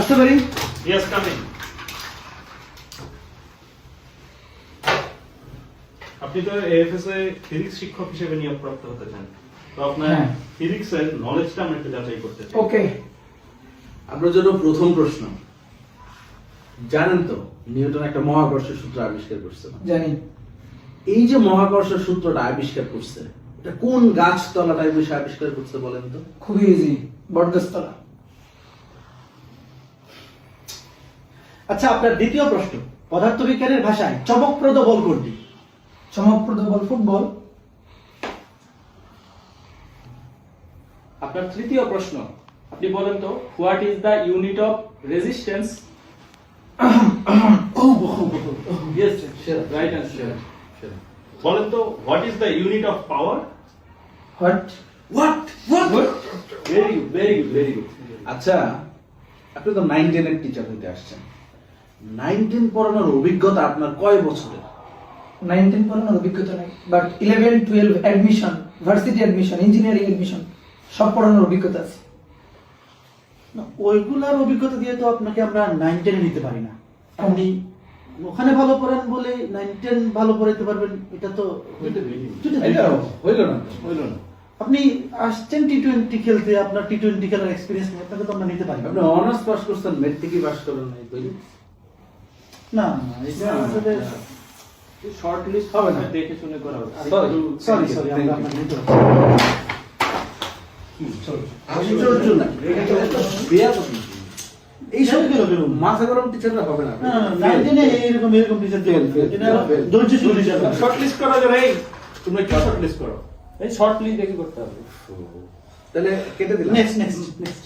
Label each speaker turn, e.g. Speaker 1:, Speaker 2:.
Speaker 1: আসতে পারি?
Speaker 2: Yes coming আপনি তো এএফএস এ ফিজিক্স শিক্ষক হিসেবে নিয়োগপ্রাপ্ত হতে চান। তো আপনার
Speaker 1: হ্যাঁ।
Speaker 2: ফিজিক্সের নলেজটা আমরা একটু যাচাই করতে চাই।
Speaker 1: ওকে
Speaker 3: আপনার জন্য প্রথম প্রশ্ন। জানেন তো নিউটন একটা মহাকর্ষ সূত্র আবিষ্কার করছে।
Speaker 1: জানি।
Speaker 3: এই যে মহাকর্ষ সূত্রটা আবিষ্কার করছে এটা কোন গাছ তলাটায় বসে আবিষ্কার করছে বলেন তো?
Speaker 1: খুবই ইজি বটগাছতলা।
Speaker 4: আচ্ছা আপনার দ্বিতীয় প্রশ্ন। পদার্থবিজ্ঞানের ভাষায় চমকপ্রদ বল কোনটি
Speaker 1: চমকপ্রদ বল ফুটবল।
Speaker 5: আপনার তৃতীয় প্রশ্ন। আপনি বলেন তো what is the unit of resistance? Yes right answer
Speaker 2: বলেন তো what is the unit of power?
Speaker 1: What?
Speaker 3: What? What?
Speaker 5: Very good very good very good
Speaker 3: আচ্ছা আপনি তো নাইন টেনের টিচার হইতে আসছেন। নাইন টেন পড়ানোর অভিজ্ঞতা আপনার কয় বছরের?
Speaker 1: নাইন টেন পড়ানোর অভিজ্ঞতা নেই but eleven twelve admission varsity admission engineering admission সব পড়ানোর অভিজ্ঞতা আছে।
Speaker 4: না, ওইগুলার অভিজ্ঞতা দিয়ে তো আপনাকে আমরা নাইন টেনে নিতে পারি না। আপনি ওখানে ভালো পড়েন বলে নাইন টেন ভালো পড়াইতে পারবেন এটা তো
Speaker 3: হইল না।
Speaker 5: হইল না।
Speaker 4: আপনি আসছেন টি টোয়েন্টি খেলতে আপনার টি টোয়েন্টি খেলার এক্সপিরিয়েন্স নেই আপনাকে তো আমরা নিতে পারি না।
Speaker 3: আপনি অনার্স পাস করছেন মেট্রিকই পাস করেন নাই?
Speaker 4: না না, এটা আসলে
Speaker 5: শর্ট লিস্ট হবে না দেখে শুনে করা হবে।
Speaker 4: সরি সরি আমরা আপনার নিতে পারছি না।
Speaker 3: আশ্চর্য না। বেয়াদব নাকি? এইসব
Speaker 4: কেন, কেন?
Speaker 3: মাথা গরম টিচাররা হবে না।
Speaker 4: এরকম এরকম টিচার
Speaker 2: শর্ট লিস্ট করা যাবে এই তোমরা কি শর্ট লিস্ট করো?
Speaker 5: এই শর্ট লিস্ট দেখে করতে হবে।
Speaker 3: তাহলে কেটে দিলাম।
Speaker 4: Next next next